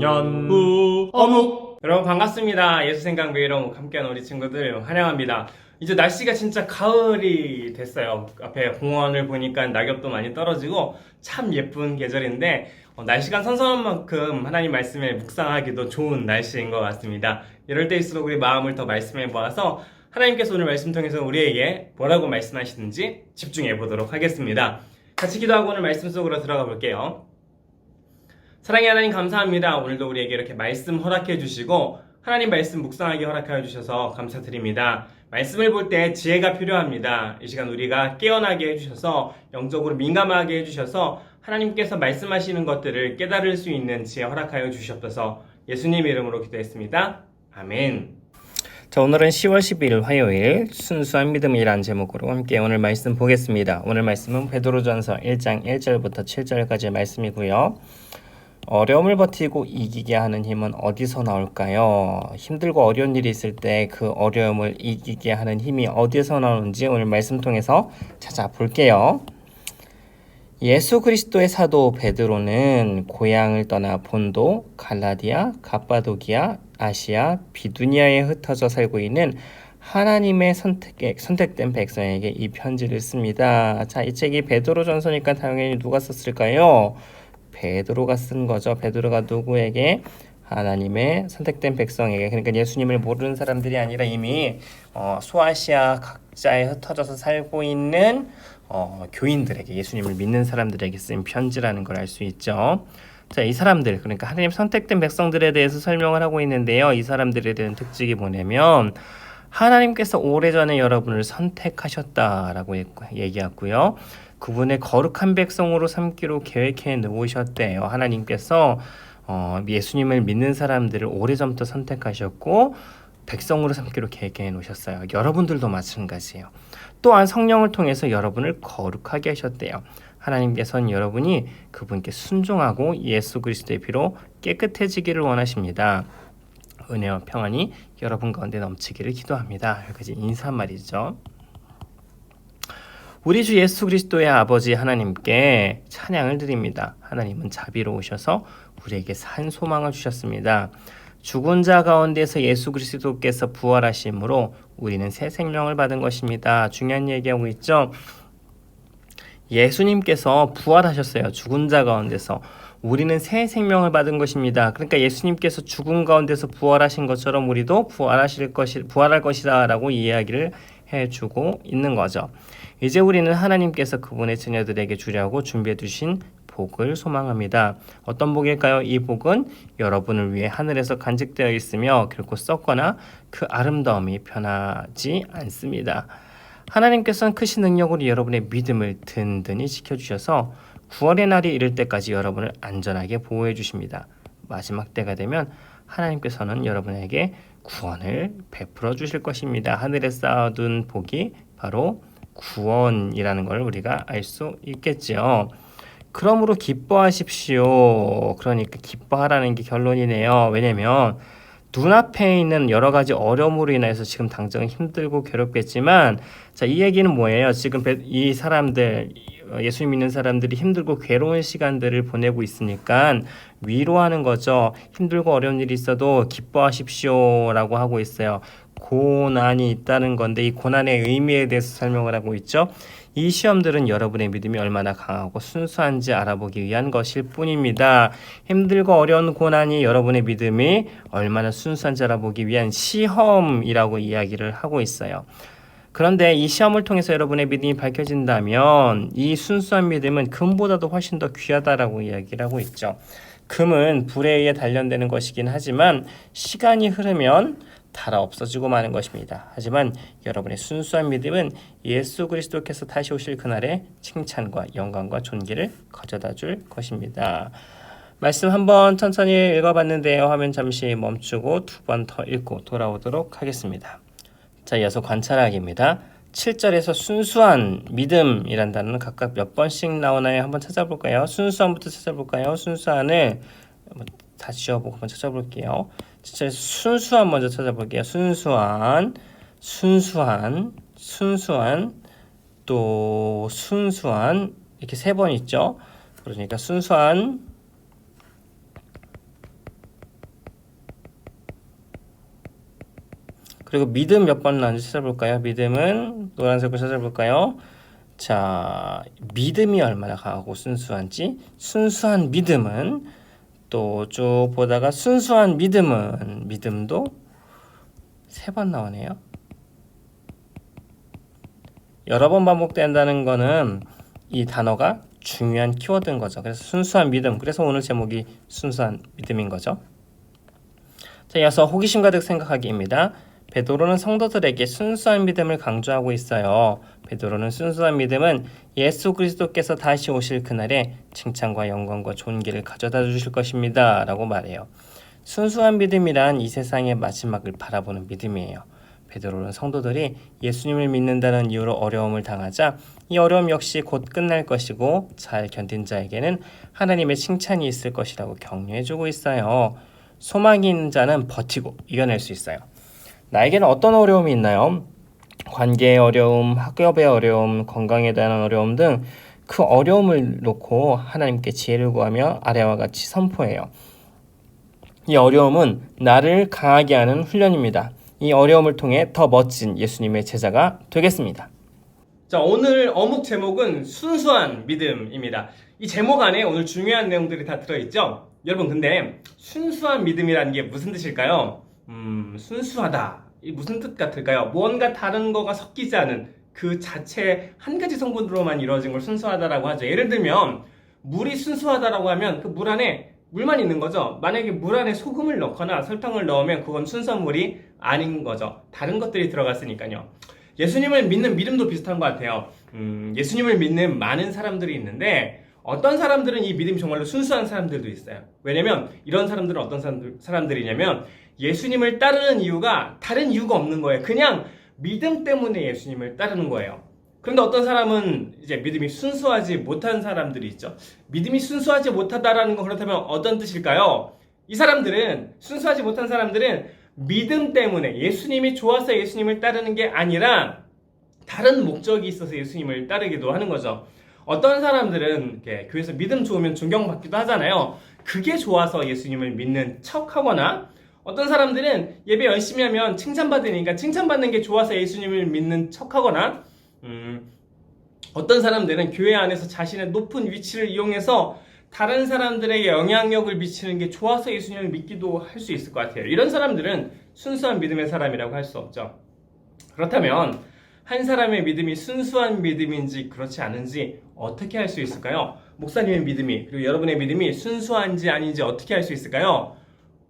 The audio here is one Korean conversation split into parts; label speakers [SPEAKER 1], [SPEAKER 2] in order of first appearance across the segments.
[SPEAKER 1] 연후. 어묵. 여러분 반갑습니다. 예수생각 매일어묵 함께하는 우리 친구들 환영합니다. 이제 날씨가 진짜 가을이 됐어요. 앞에 공원을 보니까 낙엽도 많이 떨어지고 참 예쁜 계절인데 어, 날씨가 선선한 만큼 하나님 말씀에 묵상하기도 좋은 날씨인 것 같습니다. 이럴 때일수록 우리 마음을 더 말씀해 보아서 하나님께서 오늘 말씀 통해서 우리에게 뭐라고 말씀하시는지 집중해 보도록 하겠습니다. 같이 기도하고 오늘 말씀 속으로 들어가 볼게요 사랑의 하나님 감사합니다. 오늘도 우리에게 이렇게 말씀 허락해 주시고 하나님 말씀 묵상하게 허락하여 주셔서 감사드립니다. 말씀을 볼 때 지혜가 필요합니다. 이 시간 우리가 깨어나게 해주셔서 영적으로 민감하게 해주셔서 하나님께서 말씀하시는 것들을 깨달을 수 있는 지혜 허락하여 주시옵소서 예수님 이름으로 기도했습니다. 아멘. 자, 오늘은 10월 12일 화요일 순수한 믿음이란 제목으로 함께 오늘 말씀 보겠습니다. 오늘 말씀은 베드로전서 1장 1절부터 7절까지의 말씀이고요. 어려움을 버티고 이기게 하는 힘은 어디서 나올까요? 힘들고 어려운 일이 있을 때 그 어려움을 이기게 하는 힘이 어디서 나오는지 오늘 말씀 통해서 찾아볼게요. 예수 그리스도의 사도 베드로는 고향을 떠나 본도, 갈라디아, 갑바도기아, 아시아, 비두니아에 흩어져 살고 있는 하나님의 선택, 선택된 백성에게 이 편지를 씁니다. 자, 이 책이 베드로 전서니까 당연히 누가 썼을까요? 베드로가 쓴 거죠. 베드로가 누구에게 하나님의 선택된 백성에게 그러니까 예수님을 모르는 사람들이 아니라 이미 어, 소아시아 각자에 흩어져서 살고 있는 어, 교인들에게 예수님을 믿는 사람들에게 쓴 편지라는 걸 알 수 있죠. 자, 이 사람들 그러니까 하나님 선택된 백성들에 대해서 설명을 하고 있는데요. 이 사람들에 대한 특징이 뭐냐면 하나님께서 오래전에 여러분을 선택하셨다라고 얘기했고요. 그분의 거룩한 백성으로 삼기로 계획해 놓으셨대요. 하나님께서 어, 예수님을 믿는 사람들을 오래전부터 선택하셨고 백성으로 삼기로 계획해 놓으셨어요. 여러분들도 마찬가지예요. 또한 성령을 통해서 여러분을 거룩하게 하셨대요. 하나님께서는 여러분이 그분께 순종하고 예수 그리스도의 피로 깨끗해지기를 원하십니다. 은혜와 평안이 여러분 가운데 넘치기를 기도합니다. 여기까지 인사말이죠. 우리 주 예수 그리스도의 아버지 하나님께 찬양을 드립니다. 하나님은 자비로우셔서 우리에게 산 소망을 주셨습니다. 죽은 자 가운데서 예수 그리스도께서 부활하심으로 우리는 새 생명을 받은 것입니다. 중요한 얘기하고 있죠. 예수님께서 부활하셨어요. 죽은 자 가운데서. 우리는 새 생명을 받은 것입니다. 그러니까 예수님께서 죽은 가운데서 부활하신 것처럼 우리도 부활하실 것이 부활할 것이다라고 이야기를 해주고 있는 거죠. 이제 우리는 하나님께서 그분의 자녀들에게 주려고 준비해 두신 복을 소망합니다. 어떤 복일까요? 이 복은 여러분을 위해 하늘에서 간직되어 있으며 결코 썩거나 그 아름다움이 변하지 않습니다. 하나님께서는 크신 능력으로 여러분의 믿음을 든든히 지켜주셔서 구원의 날이 이를 때까지 여러분을 안전하게 보호해 주십니다. 마지막 때가 되면 하나님께서는 여러분에게 구원을 베풀어 주실 것입니다. 하늘에 쌓아둔 복이 바로 구원이라는 걸 우리가 알 수 있겠죠. 그러므로 기뻐하십시오. 그러니까 기뻐하라는 게 결론이네요. 왜냐면 눈앞에 있는 여러 가지 어려움으로 인해서 지금 당장 힘들고 괴롭겠지만 자, 이 얘기는 뭐예요? 지금 이 사람들 예수 믿는 사람들이 힘들고 괴로운 시간들을 보내고 있으니까 위로하는 거죠. 힘들고 어려운 일이 있어도 기뻐하십시오라고 하고 있어요. 고난이 있다는 건데 이 고난의 의미에 대해서 설명을 하고 있죠. 이 시험들은 여러분의 믿음이 얼마나 강하고 순수한지 알아보기 위한 것일 뿐입니다. 힘들고 어려운 고난이 여러분의 믿음이 얼마나 순수한지 알아보기 위한 시험이라고 이야기를 하고 있어요. 그런데 이 시험을 통해서 여러분의 믿음이 밝혀진다면 이 순수한 믿음은 금보다도 훨씬 더 귀하다라고 이야기를 하고 있죠. 금은 불에 의해 단련되는 것이긴 하지만 시간이 흐르면 달아 없어지고 마는 것입니다. 하지만 여러분의 순수한 믿음은 예수 그리스도께서 다시 오실 그날에 칭찬과 영광과 존귀를 가져다 줄 것입니다. 말씀 한번 천천히 읽어봤는데요. 화면 잠시 멈추고 두 번 더 읽고 돌아오도록 하겠습니다. 자, 이어서 관찰하기입니다. 7절에서 순수한 믿음이란 단어는 각각 몇 번씩 나오나요? 한번 찾아볼까요? 순수한부터 찾아볼까요? 순수한을 다 지워보고 한번 찾아볼게요. 진짜 순수한 먼저 찾아볼게요. 순수한, 순수한, 순수한, 또 순수한 이렇게 세 번 있죠. 그러니까 순수한
[SPEAKER 2] 그리고 믿음 몇 번 나는지 찾아볼까요? 믿음은 노란색으로 찾아볼까요? 자, 믿음이 얼마나 강하고 순수한지 순수한 믿음은 또 쭉 보다가 순수한 믿음은 믿음도 세 번 나오네요. 여러 번 반복된다는 거는 이 단어가 중요한 키워드인 거죠. 그래서 순수한 믿음. 그래서 오늘 제목이 순수한 믿음인 거죠. 자, 이어서 호기심 가득 생각하기입니다. 베드로는 성도들에게 순수한 믿음을 강조하고 있어요. 베드로는 순수한 믿음은 예수 그리스도께서 다시 오실 그날에 칭찬과 영광과 존귀를 가져다 주실 것입니다. 라고 말해요. 순수한 믿음이란 이 세상의 마지막을 바라보는 믿음이에요. 베드로는 성도들이 예수님을 믿는다는 이유로 어려움을 당하자 이 어려움 역시 곧 끝날 것이고 잘 견딘 자에게는 하나님의 칭찬이 있을 것이라고 격려해주고 있어요. 소망이 있는 자는 버티고 이겨낼 수 있어요. 나에게는 어떤 어려움이 있나요? 관계의 어려움, 학업의 어려움, 건강에 대한 어려움 등 그 어려움을 놓고 하나님께 지혜를 구하며 아래와 같이 선포해요. 이 어려움은 나를 강하게 하는 훈련입니다. 이 어려움을 통해 더 멋진 예수님의 제자가 되겠습니다.
[SPEAKER 1] 자, 오늘 어묵 제목은 순수한 믿음입니다. 이 제목 안에 오늘 중요한 내용들이 다 들어있죠? 여러분, 근데 순수한 믿음이라는 게 무슨 뜻일까요? 음, 순수하다. 이 무슨 뜻 같을까요? 무언가 다른 거가 섞이지 않은 그 자체 한 가지 성분으로만 이루어진 걸 순수하다라고 하죠. 예를 들면, 물이 순수하다라고 하면 그 물 안에 물만 있는 거죠. 만약에 물 안에 소금을 넣거나 설탕을 넣으면 그건 순수한 물이 아닌 거죠. 다른 것들이 들어갔으니까요. 예수님을 믿는 믿음도 비슷한 것 같아요. 음, 예수님을 믿는 많은 사람들이 있는데 어떤 사람들은 이 믿음이 정말로 순수한 사람들도 있어요. 왜냐면 이런 사람들은 어떤 사람들, 사람들이냐면 예수님을 따르는 이유가 다른 이유가 없는 거예요. 그냥 믿음 때문에 예수님을 따르는 거예요. 그런데 어떤 사람은 이제 믿음이 순수하지 못한 사람들이 있죠. 믿음이 순수하지 못하다라는 건 그렇다면 어떤 뜻일까요? 이 사람들은 순수하지 못한 사람들은 믿음 때문에 예수님이 좋아서 예수님을 따르는 게 아니라 다른 목적이 있어서 예수님을 따르기도 하는 거죠. 어떤 사람들은 이렇게 교회에서 믿음 좋으면 존경받기도 하잖아요. 그게 좋아서 예수님을 믿는 척하거나 어떤 사람들은 예배 열심히 하면 칭찬받으니까 칭찬받는 게 좋아서 예수님을 믿는 척하거나 음, 어떤 사람들은 교회 안에서 자신의 높은 위치를 이용해서 다른 사람들에게 영향력을 미치는 게 좋아서 예수님을 믿기도 할 수 있을 것 같아요. 이런 사람들은 순수한 믿음의 사람이라고 할 수 없죠. 그렇다면 한 사람의 믿음이 순수한 믿음인지 그렇지 않은지 어떻게 할수 있을까요? 목사님의 믿음이 그리고 여러분의 믿음이 순수한지 아닌지 어떻게 할수 있을까요?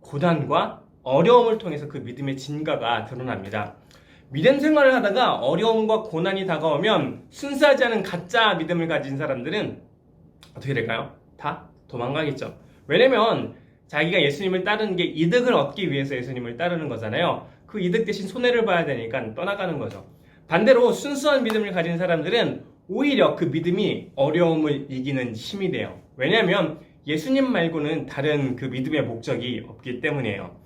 [SPEAKER 1] 고난과 어려움을 통해서 그 믿음의 진가가 드러납니다. 믿음 생활을 하다가 어려움과 고난이 다가오면 순수하지 않은 가짜 믿음을 가진 사람들은 어떻게 될까요? 다 도망가겠죠. 왜냐면 자기가 예수님을 따르는 게 이득을 얻기 위해서 예수님을 따르는 거잖아요. 그 이득 대신 손해를 봐야 되니까 떠나가는 거죠. 반대로 순수한 믿음을 가진 사람들은 오히려 그 믿음이 어려움을 이기는 힘이 돼요. 왜냐하면 예수님 말고는 다른 그 믿음의 목적이 없기 때문이에요.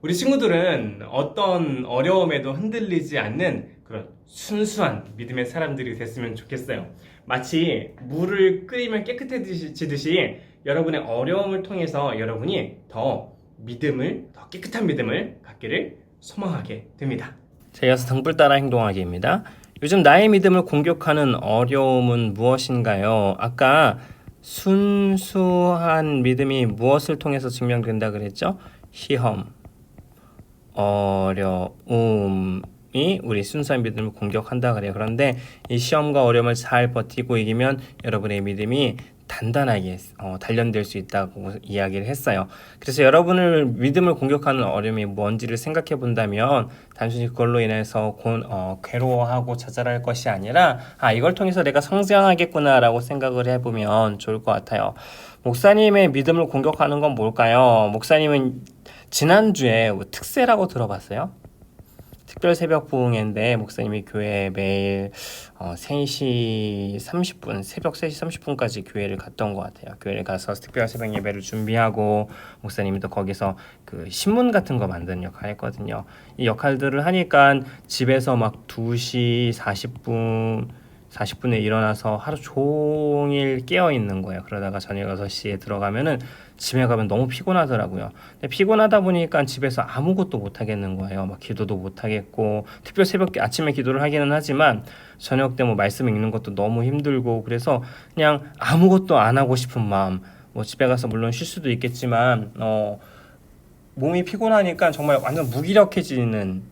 [SPEAKER 1] 우리 친구들은 어떤 어려움에도 흔들리지 않는 그런 순수한 믿음의 사람들이 됐으면 좋겠어요. 마치 물을 끓이면 깨끗해지듯이 여러분의 어려움을 통해서 여러분이 더 믿음을, 더 깨끗한 믿음을 갖기를 소망하게 됩니다.
[SPEAKER 2] 자, 이어서 등불 따라 행동하기입니다. 요즘 나의 믿음을 공격하는 어려움은 무엇인가요? 아까 순수한 믿음이 무엇을 통해서 증명된다 그랬죠? 시험, 어려움 이 우리 순수한 믿음을 공격한다 그래요. 그런데 이 시험과 어려움을 잘 버티고 이기면 여러분의 믿음이 단단하게 어, 단련될 수 있다고 이야기를 했어요. 그래서 여러분을 믿음을 공격하는 어려움이 뭔지를 생각해 본다면 단순히 그걸로 인해서 곤, 어, 괴로워하고 좌절할 것이 아니라 아 이걸 통해서 내가 성장하겠구나라고 생각을 해보면 좋을 것 같아요. 목사님의 믿음을 공격하는 건 뭘까요? 목사님은 지난주에 뭐 특세라고 들어봤어요? 특별 새벽 부흥회인데 목사님이 교회에 매일 어, 3시 30분, 새벽 3시 30분까지 교회를 갔던 것 같아요. 교회를 가서 특별 새벽 예배를 준비하고 목사님이 또 거기서 그 신문 같은 거 만드는 역할 했거든요. 이 역할들을 하니까 집에서 막 2시 40분 40분에 일어나서 하루 종일 깨어 있는 거예요. 그러다가 저녁 6시에 들어가면은
[SPEAKER 1] 집에 가면 너무 피곤하더라고요. 근데 피곤하다 보니까 집에서 아무것도 못 하겠는 거예요. 막 기도도 못 하겠고 특별 새벽 아침에 기도를 하기는 하지만 저녁 때 뭐 말씀 읽는 것도 너무 힘들고 그래서 그냥 아무것도 안 하고 싶은 마음. 뭐 집에 가서 물론 쉴 수도 있겠지만 어 몸이 피곤하니까 정말 완전 무기력해지는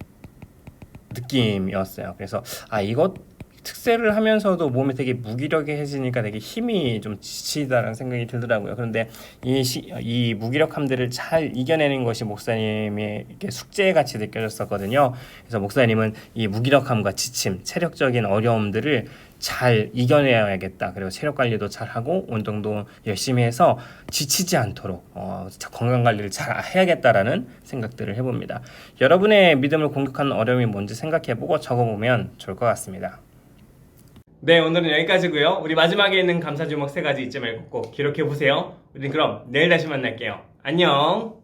[SPEAKER 1] 느낌이었어요. 그래서 아 이것 특세를 하면서도 몸이 되게 무기력해지니까 되게 힘이 좀 지치다라는 생각이 들더라고요. 그런데 이, 시, 이 무기력함들을 잘 이겨내는 것이 목사님의 이렇게 숙제 같이 느껴졌었거든요. 그래서 목사님은 이 무기력함과 지침, 체력적인 어려움들을 잘 이겨내야겠다. 그리고 체력 관리도 잘 하고 운동도 열심히 해서 지치지 않도록 어, 건강 관리를 잘 해야겠다라는 생각들을 해봅니다. 여러분의 믿음을 공격하는 어려움이 뭔지 생각해보고 적어보면 좋을 것 같습니다.
[SPEAKER 3] 네, 오늘은 여기까지고요. 우리 마지막에 있는 감사 주먹 세 가지 잊지 말고 꼭 기록해 보세요. 우리 그럼 내일 다시 만날게요. 안녕.